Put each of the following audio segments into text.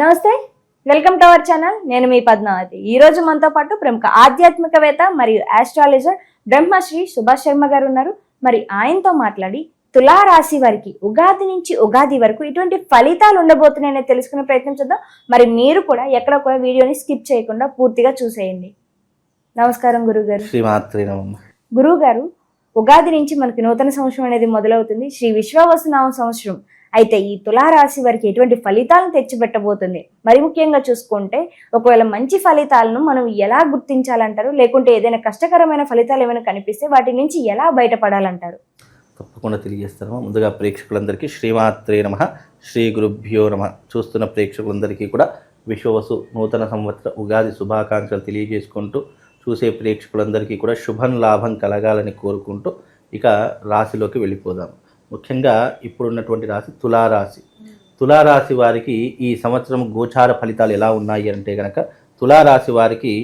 నమస్తే welcome to our channel. నేను మీ పద్మావతి. ఈ రోజు మనతో పాటు ప్రముఖ ఆధ్యాత్మికవేత్త మరియు ఆస్ట్రాలజర్ బ్రహ్మశ్రీ సుభాష్ శర్మ గారు ఉన్నారు. మరి ఆయనతో మాట్లాడి తులా రాశి వారికి ఉగాది నుంచి ఉగాది వరకు ఇటువంటి ఫలితాలు ఉండబోతున్నాయని తెలుసుకునే ప్రయత్నం చేద్దాం. మరి మీరు కూడా ఎక్కడ కూడా వీడియోని స్కిప్ చేయకుండా పూర్తిగా చూసేయండి. నమస్కారం గురుగారు. గురువు గారు ఉగాది నుంచి మనకి నూతన సంవత్సరం అనేది మొదలవుతుంది. శ్రీ విశ్వవసునామ సంవత్సరం. అయితే ఈ తులారాశి వారికి ఎటువంటి ఫలితాలను తెచ్చిపెట్టబోతుంది? మరి ముఖ్యంగా చూసుకుంటే ఒకవేళ మంచి ఫలితాలను మనం ఎలా గుర్తించాలంటారు? లేకుంటే ఏదైనా కష్టకరమైన ఫలితాలు ఏమైనా కనిపిస్తే వాటి నుంచి ఎలా బయటపడాలంటారు? తప్పకుండా తెలియజేస్తాము ముందుగా ప్రేక్షకులందరికీ శ్రీమాత్రే నమ శ్రీ గురుభ్యో నమ. చూస్తున్న ప్రేక్షకులందరికీ కూడా విశ్వవసు నూతన సంవత్సర ఉగాది శుభాకాంక్షలు తెలియజేసుకుంటూ చూసే ప్రేక్షకులందరికీ కూడా శుభం లాభం కలగాలని కోరుకుంటూ ఇక రాశిలోకి వెళ్ళిపోదాము ముఖ్యంగా ఇప్పుడున్నటువంటి రాశి తులారాశి. తులారాశి వారికి ఈ సంవత్సరం గోచార ఫలితాలు ఎలా ఉన్నాయి అంటే కనుక తులారాశి వారికి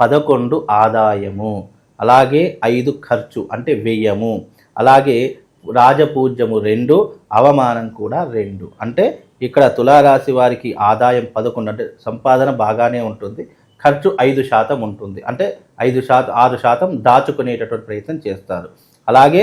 పదకొండు ఆదాయము అలాగే ఐదు ఖర్చు అంటే వ్యయము అలాగే రాజపూజ్యము రెండు అవమానం కూడా రెండు. అంటే ఇక్కడ తులారాశి వారికి ఆదాయం పదకొండు అంటే సంపాదన బాగానే ఉంటుంది ఖర్చు ఐదు శాతం ఉంటుంది. అంటే ఐదు శాతం ఆరు శాతం దాచుకునేటటువంటి ప్రయత్నం చేస్తారు. అలాగే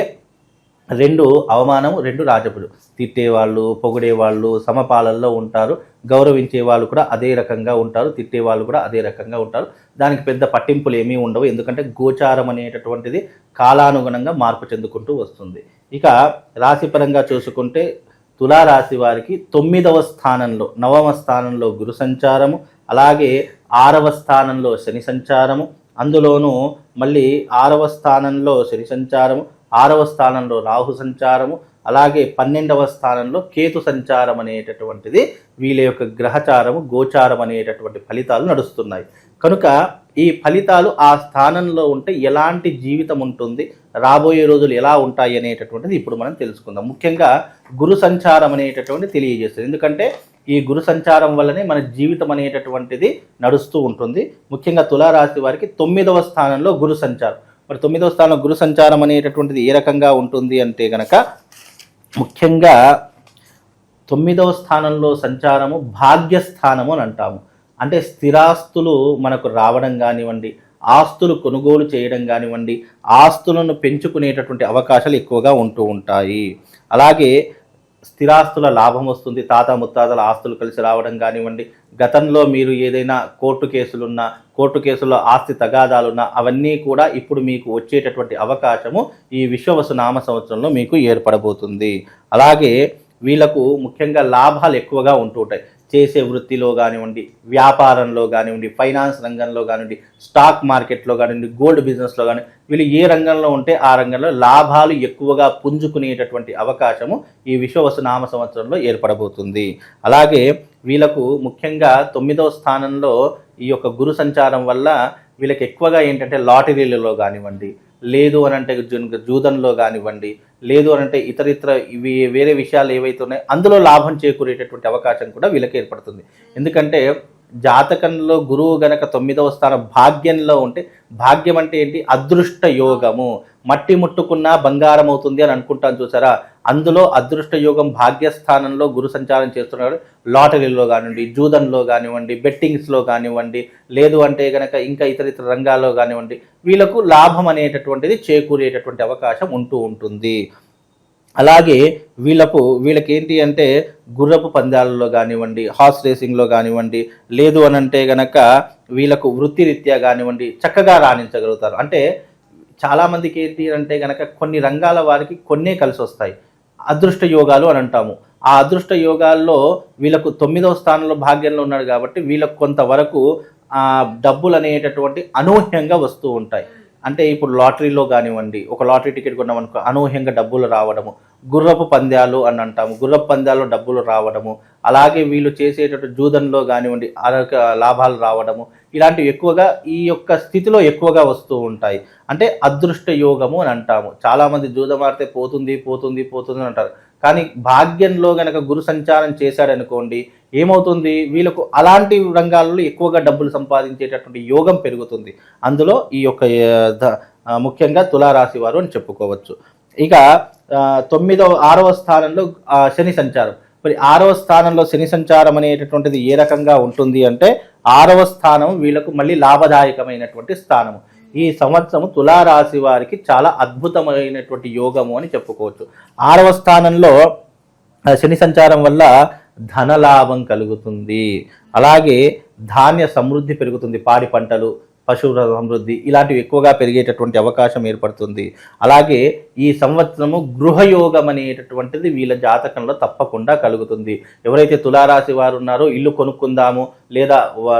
రెండు అవమానం రెండు రాజపులు. తిట్టేవాళ్ళు పొగిడేవాళ్ళు సమపాలల్లో ఉంటారు. గౌరవించే వాళ్ళు కూడా అదే రకంగా ఉంటారు. తిట్టే వాళ్ళు కూడా అదే రకంగా ఉంటారు. దానికి పెద్ద పట్టింపులు ఏమీ ఉండవు. ఎందుకంటే గోచారం అనేటటువంటిది కాలానుగుణంగా మార్పు చెందుకుంటూ వస్తుంది. ఇక రాశిపరంగా చూసుకుంటే తులారాశి వారికి తొమ్మిదవ స్థానంలో నవమ స్థానంలో గురు సంచారము అలాగే ఆరవ స్థానంలో శని సంచారము అందులోనూ మళ్ళీ ఆరవ స్థానంలో శని సంచారము ఆరవ స్థానంలో రాహు సంచారము అలాగే పన్నెండవ స్థానంలో కేతు సంచారం అనేటటువంటిది వీళ్ళ యొక్క గ్రహచారము గోచారం అనేటటువంటి ఫలితాలు నడుస్తున్నాయి. కనుక ఈ ఫలితాలు ఆ స్థానంలో ఉంటే ఎలాంటి జీవితం ఉంటుంది రాబోయే రోజులు ఎలా ఉంటాయి అనేటటువంటిది ఇప్పుడు మనం తెలుసుకుందాం. ముఖ్యంగా గురు సంచారం అనేటటువంటి తెలియజేస్తుంది. ఎందుకంటే ఈ గురు సంచారం వల్లనే మన జీవితం అనేటటువంటిది నడుస్తూ ఉంటుంది. ముఖ్యంగా తులారాశి వారికి తొమ్మిదవ స్థానంలో గురు సంచారం. మరి తొమ్మిదవ స్థానంలో గురు సంచారం అనేటటువంటిది ఏ రకంగా ఉంటుంది అంటే గనక ముఖ్యంగా తొమ్మిదవ స్థానంలో సంచారము భాగ్యస్థానము అని అంటాము. అంటే స్థిరాస్తులు మనకు రావడం కానివ్వండి ఆస్తులు కొనుగోలు చేయడం కానివ్వండి ఆస్తులను పెంచుకునేటటువంటి అవకాశాలు ఎక్కువగా ఉంటూ ఉంటాయి. అలాగే స్థిరాస్తుల లాభం వస్తుంది. తాత ముత్తాతల ఆస్తులు కలిసి రావడం కానివ్వండి గతంలో మీరు ఏదైనా కోర్టు కేసులున్నా కోర్టు కేసుల్లో ఆస్తి తగాదాలున్నా అవన్నీ కూడా ఇప్పుడు మీకు వచ్చేటటువంటి అవకాశము ఈ విశ్వవసు నామ సంవత్సరంలో మీకు ఏర్పడబోతుంది. అలాగే వీళ్ళకు ముఖ్యంగా లాభాలు ఎక్కువగా ఉంటూ ఉంటాయి. చేసే వృత్తిలో కానివ్వండి వ్యాపారంలో కానివ్వండి ఫైనాన్స్ రంగంలో కానివ్వండి స్టాక్ మార్కెట్లో కానివ్వండి గోల్డ్ బిజినెస్లో కానీ వీళ్ళు ఏ రంగంలో ఉంటే ఆ రంగంలో లాభాలు ఎక్కువగా పుంజుకునేటటువంటి అవకాశము ఈ విశ్వవసునామ సంవత్సరంలో ఏర్పడబోతుంది. అలాగే వీళ్ళకు ముఖ్యంగా తొమ్మిదవ స్థానంలో ఈ యొక్క గురు సంచారం వల్ల వీళ్ళకి ఎక్కువగా ఏంటంటే లాటరీలలో కానివ్వండి లేదు అని అంటే జూదంలో కానివ్వండి లేదు అని అంటే ఇతర ఇతర ఇవి వేరే విషయాలు ఏవైతే ఉన్నాయో అందులో లాభం చేకూరేటటువంటి అవకాశం కూడా వీళ్ళకి ఏర్పడుతుంది. ఎందుకంటే జాతకంలో గురువు గనక తొమ్మిదవ స్థానం భాగ్యంలో ఉంటే భాగ్యం అంటే ఏంటి? అదృష్ట యోగము. మట్టి ముట్టుకున్నా బంగారం అవుతుంది అని అనుకుంటాను చూసారా? అందులో అదృష్ట యోగం భాగ్యస్థానంలో గురు సంచారం చేస్తున్నాడు. లాటరీలో కానివ్వండి జూదంలో కానివ్వండి బెట్టింగ్స్లో కానివ్వండి లేదు అంటే కనుక ఇంకా ఇతర ఇతర రంగాల్లో కానివ్వండి వీళ్ళకు లాభం అనేటటువంటిది చేకూరేటటువంటి అవకాశం ఉంటూ ఉంటుంది. అలాగే వీళ్ళకు వీళ్ళకి ఏంటి అంటే గుర్రపు పందాలలో కానివ్వండి హార్స్ రేసింగ్లో కానివ్వండి లేదు అని అంటే గనక వీళ్ళకు వృత్తిరీత్యా కానివ్వండి చక్కగా రాణించగలుగుతారు. అంటే చాలామందికి ఏంటి అంటే గనక కొన్ని రంగాల వారికి కొన్నే కలిసి వస్తాయి అదృష్ట యోగాలు అని అంటాము. ఆ అదృష్ట యోగాల్లో వీళ్ళకు తొమ్మిదవ స్థానంలో భాగ్యంలో ఉన్నాడు కాబట్టి వీళ్ళకు కొంతవరకు ఆ డబ్బులు అనేటటువంటి అనూహ్యంగా వస్తూ ఉంటాయి. అంటే ఇప్పుడు లాటరీలో కానివ్వండి ఒక లాటరీ టికెట్ కొన్నామనుకో అనూహ్యంగా డబ్బులు రావడము. గుర్రపు పందాలు అని అంటాము. గుర్రపు పందాల్లో డబ్బులు రావడము అలాగే వీళ్ళు చేసేటటువంటి జూదంలో కానివ్వండి ఆరోగ్య లాభాలు రావడము ఇలాంటివి ఎక్కువగా ఈ యొక్క స్థితిలో ఎక్కువగా వస్తూ ఉంటాయి. అంటే అదృష్ట యోగము అని అంటాము. చాలామంది జూదం ఆడితే పోతుంది పోతుంది పోతుంది అని అంటారు. కానీ భాగ్యంలో గనక గురు సంచారం చేశాడనుకోండి ఏమవుతుంది? వీళ్ళకు అలాంటి రంగాల్లో ఎక్కువగా డబ్బులు సంపాదించేటటువంటి యోగం పెరుగుతుంది. అందులో ఈ యొక్క ద- ముఖ్యంగా తులారాశి వారు అని చెప్పుకోవచ్చు. ఇక తొమ్మిదవ ఆరవ స్థానంలో శని సంచారం. మరి ఆరవ స్థానంలో శని సంచారం అనేటటువంటిది ఏ రకంగా ఉంటుంది అంటే ఆరవ స్థానం వీళ్ళకు మళ్ళీ లాభదాయకమైనటువంటి స్థానము. ఈ సంవత్సరం తులారాశి వారికి చాలా అద్భుతమైనటువంటి యోగము అని చెప్పుకోవచ్చు. ఆరవ స్థానంలో శని సంచారం వల్ల ధనలాభం కలుగుతుంది. అలాగే ధాన్య సమృద్ధి పెరుగుతుంది. పాడి పంటలు పశువుల సమృద్ధి ఇలాంటివి ఎక్కువగా పెరిగేటటువంటి అవకాశం ఏర్పడుతుంది. అలాగే ఈ సంవత్సరము గృహయోగం అనేటటువంటిది వీళ్ళ జాతకంలో తప్పకుండా కలుగుతుంది. ఎవరైతే తులారాశి వారు ఉన్నారో ఇల్లు కొనుక్కుందాము లేదా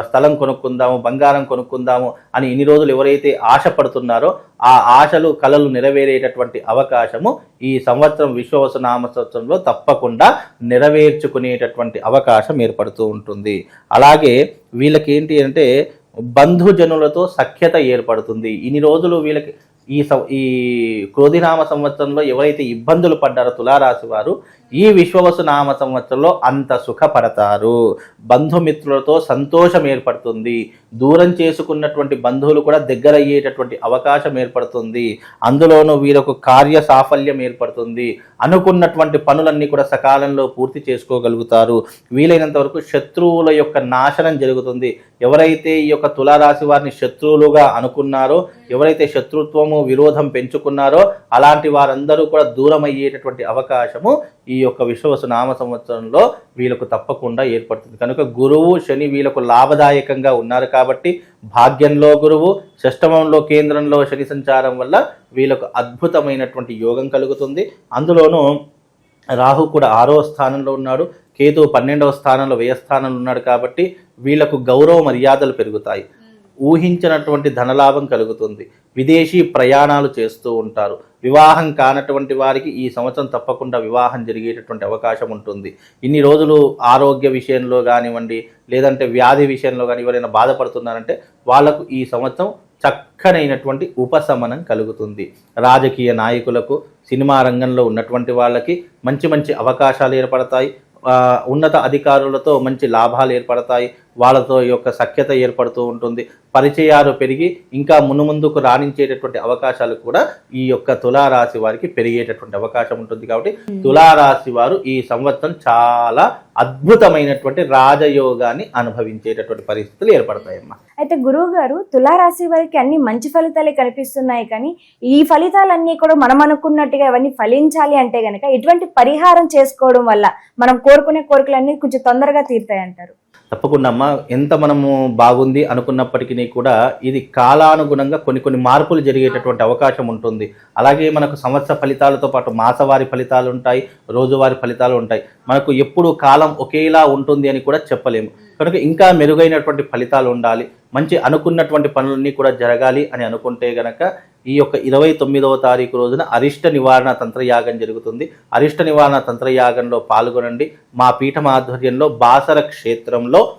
స్థలం కొనుక్కుందాము బంగారం కొనుక్కుందాము అని ఇన్ని రోజులు ఎవరైతే ఆశపడుతున్నారో ఆ ఆశలు కలలు నెరవేరేటటువంటి అవకాశము ఈ సంవత్సరం విశ్వవసనామ సంవత్సరంలో తప్పకుండా నెరవేర్చుకునేటటువంటి అవకాశం ఏర్పడుతూ ఉంటుంది. అలాగే వీళ్ళకి ఏంటి అంటే బంధుజనులతో సఖ్యత ఏర్పడుతుంది. ఇన్ని రోజులు వీళ్ళకి ఈ సం- ఈ క్రోధినామ సంవత్సరంలో ఎవరైతే ఇబ్బందులు పడ్డారో తులారాశి వారు ఈ విశ్వవసు నామ సంవత్సరంలో అంత సుఖపడతారు. బంధుమిత్రులతో సంతోషం ఏర్పడుతుంది. దూరం చేసుకున్నటువంటి బంధువులు కూడా దగ్గర అయ్యేటటువంటి అవకాశం ఏర్పడుతుంది. అందులోనూ వీరకు కార్య సాఫల్యం ఏర్పడుతుంది. అనుకున్నటువంటి పనులన్నీ కూడా సకాలంలో పూర్తి చేసుకోగలుగుతారు. వీలైనంత వరకు శత్రువుల యొక్క నాశనం జరుగుతుంది. ఎవరైతే ఈ యొక్క తులారాశి వారిని శత్రువులుగా అనుకున్నారో ఎవరైతే శత్రుత్వం శత్రుత్వము విరోధం పెంచుకున్నారో అలాంటి వారందరూ కూడా దూరం అయ్యేటటువంటి అవకాశము ఈ యొక్క విశ్వవసు నామ సంవత్సరంలో వీళ్ళకు తప్పకుండా ఏర్పడుతుంది. కనుక గురువు శని వీళ్ళకు లాభదాయకంగా ఉన్నారు కాబట్టి భాగ్యంలో గురువు షష్టమంలో కేంద్రంలో శని సంచారం వల్ల వీళ్ళకు అద్భుతమైనటువంటి యోగం కలుగుతుంది. అందులోనూ రాహు కూడా ఆరో స్థానంలో ఉన్నాడు. కేతు పన్నెండవ స్థానంలో వ్యయ స్థానంలో ఉన్నాడు కాబట్టి వీళ్ళకు గౌరవ మర్యాదలు పెరుగుతాయి. ఊహించినటువంటి ధనలాభం కలుగుతుంది. విదేశీ ప్రయాణాలు చేస్తూ ఉంటారు. వివాహం కానటువంటి వారికి ఈ సంవత్సరం తప్పకుండా వివాహం జరిగేటటువంటి అవకాశం ఉంటుంది. ఇన్ని రోజులు ఆరోగ్య విషయంలో కానివ్వండి లేదంటే వ్యాధి విషయంలో కానీ ఎవరైనా బాధపడుతున్నారంటే వాళ్ళకు ఈ సంవత్సరం చక్కనైనటువంటి ఉపశమనం కలుగుతుంది. రాజకీయ నాయకులకు సినిమా రంగంలో ఉన్నటువంటి వాళ్ళకి మంచి మంచి అవకాశాలు ఏర్పడతాయి. ఉన్నత అధికారులతో మంచి లాభాలు ఏర్పడతాయి. వాళ్ళతో ఈ యొక్క సఖ్యత ఏర్పడుతూ ఉంటుంది. పరిచయాలు పెరిగి ఇంకా మునుముందుకు రాణించేటటువంటి అవకాశాలు కూడా ఈ యొక్క తులారాశి వారికి పెరిగేటటువంటి అవకాశం ఉంటుంది కాబట్టి తులారాశి వారు ఈ సంవత్సరం చాలా అద్భుతమైనటువంటి రాజయోగాన్ని అనుభవించేటటువంటి పరిస్థితులు ఏర్పడతాయమ్మా. అయితే గురువు గారు తులారాశి వారికి అన్ని మంచి ఫలితాలే కనిపిస్తున్నాయి కానీ ఈ ఫలితాలన్నీ కూడా మనం అనుకున్నట్టుగా ఇవన్నీ ఫలించాలి అంటే గనక ఎటువంటి పరిహారం చేసుకోవడం వల్ల మనం కోరుకునే కోరికలన్నీ కొంచెం తొందరగా తీరుతాయి అంటారు తప్పకుండా అమ్మ ఎంత మనము బాగుంది అనుకున్నప్పటికీ కూడా ఇది కాలానుగుణంగా కొన్ని కొన్ని మార్పులు జరిగేటటువంటి అవకాశం ఉంటుంది. అలాగే మనకు సంవత్సర ఫలితాలతో పాటు మాసవారి ఫలితాలు ఉంటాయి రోజువారి ఫలితాలు ఉంటాయి. మనకు ఎప్పుడు కాలం ఒకేలా ఉంటుంది అని కూడా చెప్పలేము. కనుక ఇంకా మెరుగైనటువంటి ఫలితాలు ఉండాలి. మంచి అనుకున్నటువంటి పనులన్నీ కూడా జరగాలి అని అనుకుంటే గనక ఈ యొక్క ఇరవై తొమ్మిదవ తారీఖు రోజున అరిష్ట నివారణ తంత్రయాగం జరుగుతుంది. అరిష్ట నివారణ తంత్రయాగంలో పాల్గొనండి. మా పీఠం ఆధ్వర్యంలో బాసర క్షేత్రంలో